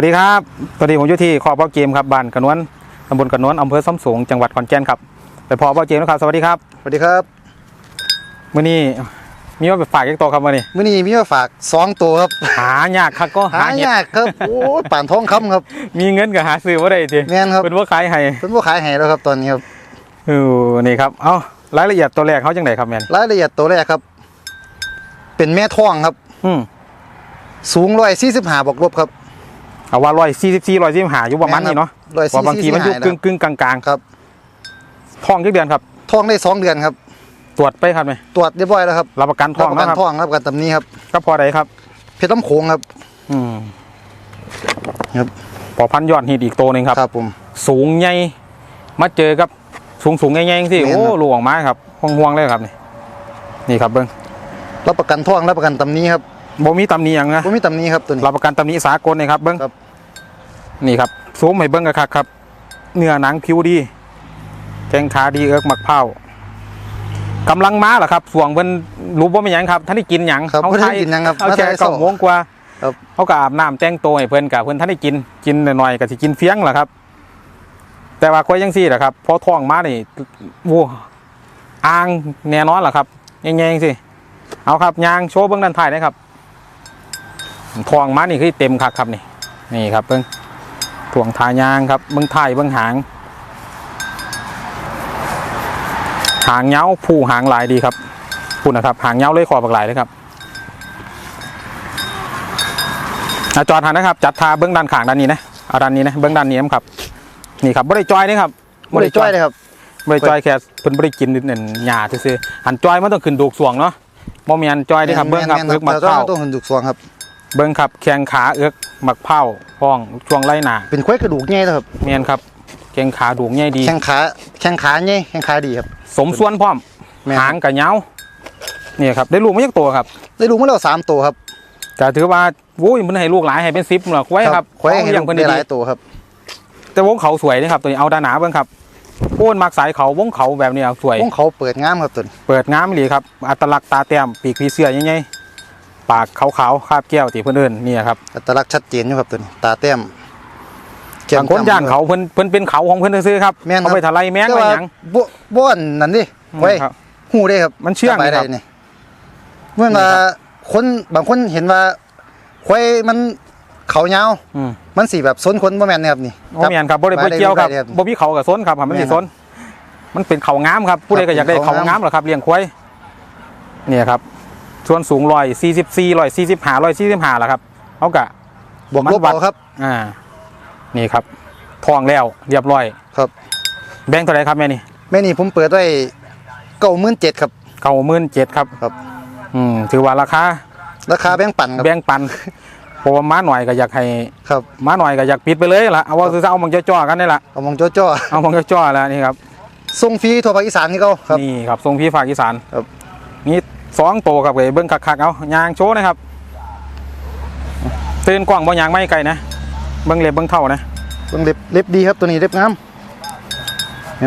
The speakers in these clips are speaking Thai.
วัสดีครับสวัสดีผมอยู่ที่คอเป้าเกมครับบ้านกระนวนตำบลกระนวนอำเภอซ้ำสูงจังหวัดขอนแก่นครับไปพอเป้าเกมนะครับสวัสดีครับสวัสดีครับมื้อนี้มีว่าไปฝากอีกตัวครับมื้อนี้มื้อนี้มีมาฝากสองตัวครับหายากครับก็หาหาเห็ดยากครับโอ้ยป่านทองคำครับ มีเงินก็หาซื้อบ่ได้ทีแม่นครับเป็นว่าขายให้เพิ่นบ่ขายให้แล้วครับตอนนี้ครับเออนี่ครับเอ้ารายละเอียดตัวแรกเขาจังไดครับแม่นรายละเอียดตัวแรกครับ เป็นแม่ท้องครับ อืมสูง145บวกลบครับ เอาว่า144 145อยู่ประมาณนี้เนาะแม่นครับว่าบางทีมันอยู่144กึ่งกึ่งๆกลางครับๆท้องกี่เดือนครับท้องได้สองเดือนครับ ตรวจไปครับไหมตรวจเรียบร้อยแล้วครับรับประกันท้องรับประนะกันครับท้องรับประกันตำนี้ครับก็พอได้ครับ เพชรลำโขงครับ อืมครับพอพันยอดฮิตอีกตัวหนึงครับครับผมสูงใหญ่มาเจอกับสูงสูงๆใหญ่ๆสิแม่นโอ้ครับลูกออกมาครับห่วงๆเลยครับนี่นี่ครับเบิ้งรับประกันท้องรับประกันตำนี้ครับบ่มีตำหนิหยังนะบ่มีตำนี้ครับตัวนี้รับประกันตำหนิสากลนี่ครับเบิ้งครับ นี่ครับซูมให้เบิ้งกระคักครับ เนื้อหนังผิวดี แข้งขาดีเอิกหมักเผากำลังมาเหรอครับส่วงเพิ่นรู้ว่าไม่นหยังครับท่านได้กินหยังครับเขาบ่ได้ไทยกินหยังครับเอามาแค่ได้เก้าสองโมงกว่าครับเขาก็อาบน้ำแต่งตัวให้เพิ่นกับเพิ่นท่านได้กินกินหน่อยๆก็สิกินเฟี้ยงเหรอครับ แต่ว่าควายยังซี่แหละครับพอท้องมานี่วัวอ่างแน่นอนเหรอครับแง่ๆสิเอาครับยางโชว์เบื้องด้านท้ายนะครับท้องมานี่คือเต็มคักครับนี่นี่ครับเบิ้ง ถ่วงทายางครับเบื้องท้ายเบื้องหาง หางเงาผู้หางหลายดีครับพูดนะครับ หางเงาเลยขอบหลายเลยครับอจอดหันนะครับ จัดทาเบื้องด้านขางด้านนี้นะเอาด้านนี้นะเบื้องด้านนี้นครับ นี่ครับบริจอยนี่ครับบ่ได้จอยเลยครับบริจอยแค่เพิ่นบริกินนิดหนึ่งหญ้าซื่อๆหันจอยมันต้องขึ้นดูกสวงเนาะบ่แม่นจอยเด้ครับเบิ่งครับเอิกหมักแต่เผาต้องหุ่นดุกสวงครับ เบิ่งครับแข้งขาเอิกห มักเผาพ้องช่วงไล่หน้าเป็นควายกระดูกใหญ่แล้วครับแม่นครับแข้งขาดูกใหญ่ดีแข้งขาแข้งขาใหญ่แข้งขาดีครับ สมส่วนพร้อมแม่นหางก็ยาวนี่ครับได้ลูกมาจากตัวครับ ได้ลูกมาแล้วสามตัวครับก็ถือว่าโอ้ยมันให้ลูกหลายให้เป็น10หรอกไว้ครับควายเอาให้อลูย่างกเพิ่นได้หดีลายตัวครับ แต่วงเขาสวยนะครับตัวนี้เอาด้านหนาเบิ่งครับโอ้นมักสายเขาวงเขาแบบนี้เอาสวยวงเขาเปิดงามครับตัวนี้เปิดงามเลยครับอัตลักษณ์ตาแต้มปีกผีเสื้อยังไง ปากขาวๆคาบแก้วตีเพื่นเอินนี่ครับอัตลักษณ์ชัดเจนอยู่ครับตัวนี้ตาแต้มแก้มบางคนย่านเขาเพิ่นเพิ่นเป็นเขาของเพิ่นซื้อๆครับแม่นครับเอาไปทลายแมงแต่ไปว่าหยังบ่บ่อนนั่นดิไว้ครับหูได้ครับ มันเชื่องสบายได้ครับนี่เมื่อว่าคนบางคนเห็นว่าควายมันเขายาวอืมมันสีแบบซนคนบ่แม่นนะครับนี่โอ้แม่นครับบ่ได้บ่เกี่ยวครับได้บ่มีเขากับซนครับมันแม่สินครับซนมันเป็นเขางามครับผู้ใดก็อยากได้เป็นเขาเขางามงามเหรอครับเลี้ยงควายเนี่ยครับ ส่วนสูง144 145 145ล่ะครับเอากะบวกลบมันวัดเอาครับ อ่า นี่ครับทองแล้วเรียบร้อยครับ แบงค์เท่าไหร่ครับแม่นี่แม่นี่ผมเปิดไว้97,000ครับเก้าหมื่นเจ็ดครับครับ อืมถือว่าราคาราคาแบ่งปันครับแบ่งปันเพราะว่าม้าหน่อยก็อยากให้ครับม้าหน่อยก็อยากปิดไปเลยล่ะเอาว่าซื้อๆเอามังจ่อๆกันนี่ล่ะเอามองจ้อเอามังจ่อๆแล้วนี่ครับๆส่งฟรีทั่วภาคอีสานนี่เขาครับนี่ครับทรงพี่ฝากอีสานครับนี่ สองโตวครับเว้ยเบิ้งคักๆเอายางโชว์นะครับตื่นกว้างบ่ยางไม่ไกลนะเบิ้งเล็บเบิ้งเท่านะเบิ่งเล็บเล็บดีครับตัวนี้เล็บงาม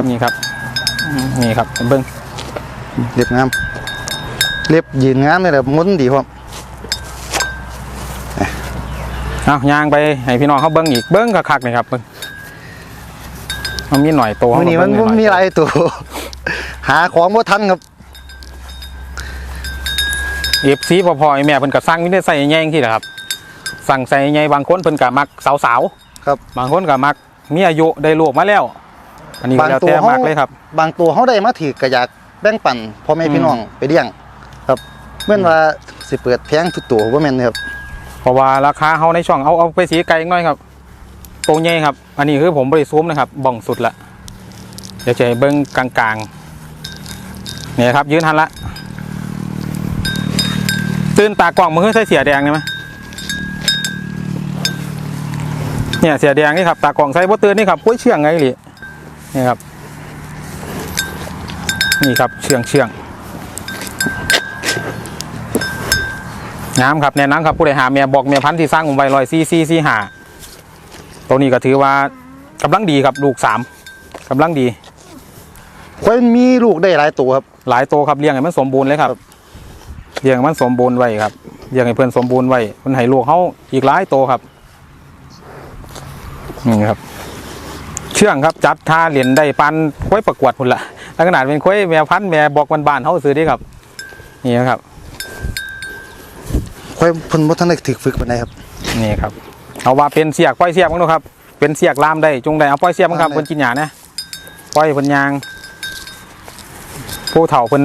นี่ครับอืมนี่ครับเบิ้งเล็บงามเล็บยืนงามเลยแหละมุนดีพร้อมเอายางไปให้พี่น้องเขาเบิ้งอีกเบิ้งคักๆนี่ครับเบิ้งมันมีหน่อยโตมื้อนี้มันเบิ่งหบ่อยๆมีหลายตัว หาของบ่ทันครับ เอฟซีพอพอไอ้แม่เพิ่นก็สั่งมีได้ใส่แย่งที่แหละครับ สั่งใส่ใหญ่บางคนเพิ่นก็มักสาวๆครับ บางคนก็มักมีอายุได้ลูกมาแล้ว อันนี้ก็แล้วแต่มักเลยครับ บางตัวเขาได้มาถือก็อยากแบ่งปันพ่อแม่พี่น้องไปเลี้ยง ครับเหมื่อนว่าสิเปิดแพงทุกตัวบ่แม่นครับเพราะว่าราคาเฮาในช่องเอาเอาไปสีไกลอีกหน่อยครับตัวใหญ่ครับ อันนี้คือผมบริซูมนะครับบ้องสุดละเดี๋ยวจะให้เบิ้งกลางๆเนี่ยครับยืนหันละ ตื่นตากล่องมือใส่เสียแดงได้ไหมเนี่ยเสียแดงนี่ครับตากล่องใส่บ่ตื่นนี่ครับปุ้ยเชื่องไงหลินี่ครับ นี่ครับเชื่องเชื่องน้ำครับแนะนำครับผู้ใดหาเมียบอกเมียพันธุ์ที่สร้างผมไว้ลอยซีซีซีหาตัวนี้ก็ถือว่ากำลังดีครับลูกสามกำลังดีควายมันมีลูกได้หลายตัวครับ หลายตัวครับเลี้ยงให้มันสมบูรณ์เลยครับ เลี้ยงให้มันสมบูรณ์ไว้ครับเลี้ยงให้เพื่อนสมบูรณ์ไว้มันให้ลูกเขาอีกหลายตัวครับนี่ครับ เชื่องครับจัดท่าเหรียญได้ปันค้อยประกวดหุ่นละแล้วขนาดเป็นค้อยแม่พันธุ์แม่บอกบานๆเขาซื้อได้ครับ นี่นะครับค่อยเพิ่นบ่ทันได้ถึกฝึกปานใดครับ นี่ครับ เอาว่าเป็นเสียกปล่อยเสียกมั้งดูครับเป็นเสียกลามได้จงได้เอาปล่อยเสียกมั้งครับลามได้เพิ่นกินหยานะปล่อยเพิ่นยางผู้เฒ่าเพิ่น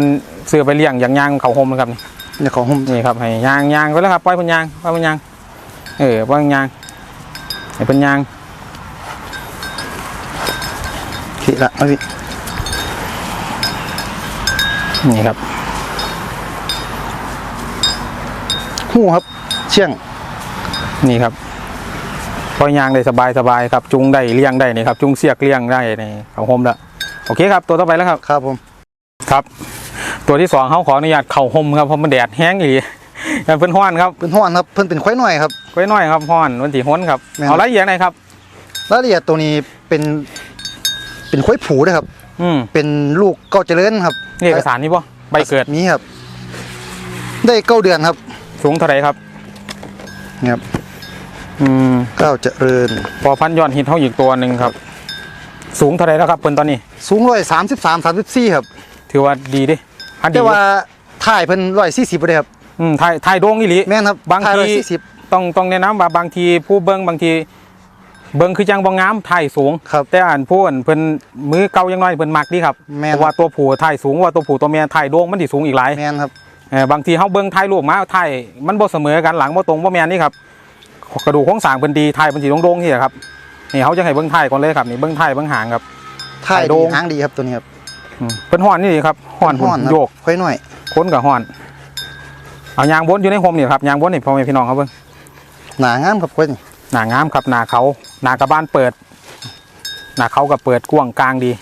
ซื้อไปเลี้ยงอย่างยางเขาโฮมนะครับนี่ เนี่ยของผมนี่ครับให้ยางยางไปแล้วครับปล่อยเพิ่นยางปล่อยเพิ่นยางเออปล่อยเพิ่นยางให้เพิ่นยางผิดละเอาพี่นี่ครับฮู้ครับ เชี่ยง นี่ครับปล่อยยางได้สบายสบายครับ จุงได้เลี้ยงได้นี่ครับ จุงเสียกเลี้ยงได้นี่เขาโฮมแล้วโอเคครับ ตัวต่อไปแล้วครับ ครับผม ครับ ตัวที่สองเขาขออนุญาตเข่าห่มครับเพราะมันแดดแห้งอีกเพิ่นห้อนครับเพิ่นฮ้อนครับเพิ่นเป็นควายน้อยครับไว้น้อยครับห้อนวันที่ห้นครับแม่นเอาละเอียดหน่อยครับรายละเอียดตัวนี้เป็นเป็นควายผูนะครับ อืมเป็นลูกเก้าเจริญครับนี่เอกสารนี่ป่ะใบเกิดมีครับ ได้เก้าเดือนครับ สูงเท่าไหรครับนี่ครับอืมเก้าเจริญ พอพันยอดฮิตเท่าอีกตัวหนึ่งครับ สูงเท่าไหรแล้วครับเพิ่นตอนนี้ สูงร้อยสามสิบสามสามสิบสี่ครับ ถือว่าดีดิ อันดีแต่ว่าถ่ายเพิ่นร้อยสี่สิบเลยครับอืมถ่ายถ่ายโด่งอีหลีแม่นครับบางถ่ายทีร้อยสี่สิบต้องต้องแนะนำว่าบางทีผู้เบิ้งบางทีเบิ้งคือจังบ่งามถ่ายสูงครับแต่อ่านผู้อ่านเพิ่นมือเก่ายังน้อยเพิ่นมักดีครับแม่นเพราะว่าตัวผู้ถ่ายสูงว่าตัวผู้ตัวเมียถ่ายโด่งมันสิสูงอีกหลายแม่นครับเออบางทีเฮาเบิ่งถ่ายรูปมาถ่ายมันบ่เสมอกันหลังบ่ตรงบ่แม่นนี่ครับกระดูกโครงสร้างเพิ่นดีถ่ายเพิ่นสิโด่งๆนี่แหละครับนี่เฮาจะให้เบิ่งถ่ายก่อนเลยครับนี่เบิ่งถ่ายเบิ่งหางครับถ่ายถ่ายโด่ดีงหางดีครับตัวนี้ครับอืม เพิ่นฮ้อนนี่ครับฮ้อนฮ้อนครับโยกควายน้อยค้นกับฮ้อน เอายางบนอยู่ในโฮมนี่ครับยางบนนี่พ่อแม่พี่น้องครับเบิ่งหนางามครับควายนี่หน้างามครับหน้าเขาหน้ากระบ้านเปิด หน้าเขากับเปิดกว้างกลางดี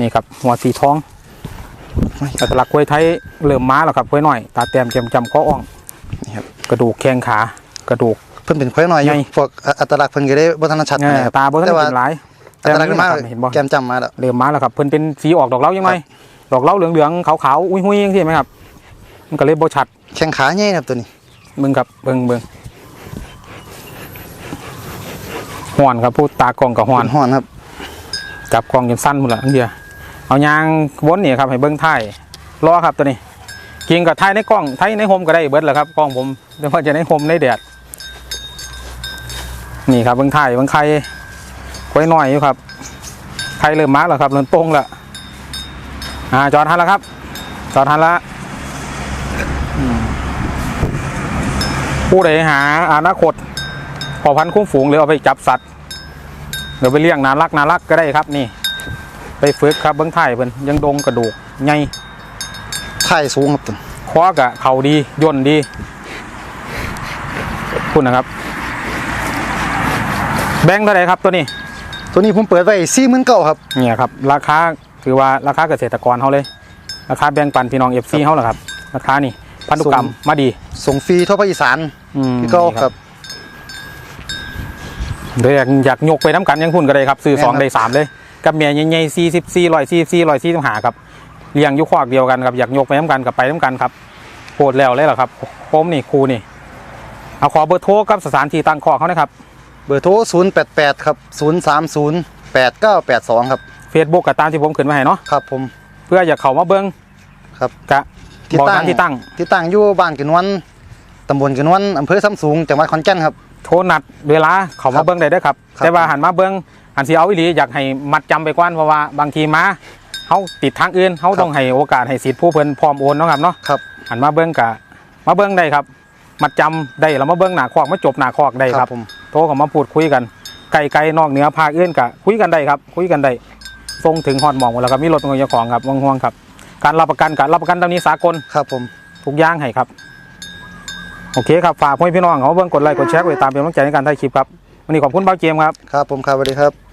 นี่ครับหัวสีทองอัตลักษณ์กล้วยไทยเริ่มมาแล้วครับกล้วยน้อย ตาแต้มเจียมจำข้ออ่องนี่ครับกระดูกแข้งขากระดูกเพิ่นเป็นควายน้อยอยู่ไงพวกอัตลักษณ์เพิ่นก็ได้บ่ทันชัดเออนะครับตาบ่ทันแต่ว่าเป็นหลาย อัตลักษณ์แต่มามันเห็นบ่แกมจำมาแล้วเริ่มมาแล้วครับเพิ่นเป็นสีออกดอกเหล้ายังไงครับดอกเหล้าเหลืองๆขาวๆอุ้ยๆจังซี่ไหมครับ มันก็เลยบ่ชัดแข้งขาใหญ่ครับตัวนี้เบิ่งครับเบิ่งเบิ่งฮ้อนครับพูดตากล้องกับฮ้อนเป็นฮ้อนครับจับกล้องจนสั้นหมดละทั้งเดียวเอายางวนนี่ครับให้เบิ้งท้ายรอครับตัวนี้กิงกับท้ายในกล้องท้ายในโฮมก็ได้เบิดแหละครับกล้องผมไม่ว่าจะในโฮมในแดดนี่ครับเบิ้งท้ายเบิ้งไข่ ไว้หน่อยอยู่ครับไข่เริ่มมาแล้วครับเริ่มตรงแล้วอ่าจอดทันแล้วครับ จอดทันแล้วอืมผู้ใดหาอนาคตพอพันธุ์คุ้มฝูงหรือเอาไปจับสัตว์เดี๋ยวไปเลี้ยงนารักนารักก็ได้ครับนี่ ไปฝึกครับเบิ้งไทยเพิ่นยังดงกระดูกใหญ่ถ่ายสูงครับตัวคว้ากะเข่าดีย่นดีคุณนะครับ แบงค์เท่าไหร่ครับตัวนี้ ตัวนี้ผมเปิดไว้49,000ครับเนี่ยครับราคาถือว่าราคาเกษตรกรเขาเลย ราคาแบ่งปันพี่น้องเอฟซีเขาเหรอครับ ราคานี่พันธุกรรมมาดีส่งฟรีทั่วภาคอีสานอืมพี่เก้านี่ครับเดี๋ยวอยากอยากยกไปน้ำกันยังคุณก็ได้ครับซื้อแม่นสองครับได้สามเลยกับเมียใหญ่ๆสี่สิบสี่ร้อยสี่สี่ร้อยสี่สิบห้าครับเลี้ยงอยุคอกเดียวกันครับอยากยกไปน้ำกันกับไปน้ำกันครับโคตรแล้วเลยเหรอครับโคมนี่ครูนี่เอาขอเบอร์โทรกับสถานที่ตั้งคอกเขานะครับ เบอร์โทร 088 ครับ 030 8982 ครับเฟซบุ๊กกับตามที่ผมขึ้นมาให้เนาะครับผมเพื่ออยากเข้ามาเบิ้งครับกะบอกทางที่ตั้งที่ตั้งอยู่บ้านกินวันตำบลกินวันอำเภอซ้ำสูงจังหวัดขอนแก่นครับโทรนัดเวลาเขาครัมาบเบิ้งได้เด้อครับครับ แต่ว่าหันมาเบิ้งอันที่เอาอีหลีอยากให้มัดจำไปก่อนเพราะว่าบางทีมาเขาติดทางอื่นเขาต้องให้โอกาสให้สิทธิ์ผู้เพิ่นพร้อมโอนเนาะครับเนาะครับหันมาเบิ้งกะมาเบิ้งได้ครับ มัดจำได้แล้วมาเบิ้งหน้าคอกมาจบหน้าคอกได้ครับผม โทรเข้ามาพูดคุยกันไกลไกลนอกเหนือภาคอื่นกะคุยกันได้ครับ คุยกันได้ส่งถึงฮอดหมองหมดแล้วก็มีรถเงินเจ้าของครับวงห่วงครับ การรับประกันกับรับประกันตามนี้สากลครับผมทุกอย่างให้ครับ โอเคครับฝากพ่อแม่พี่น้องเขาเบิ้งกดไลค์กดแชร์กดติดตามเป็นกำลังใจในการถ่ายคลิปครับวันนี้ขอบคุณเบ้าเจมส์ครับครับผมครับสวัสดีครับ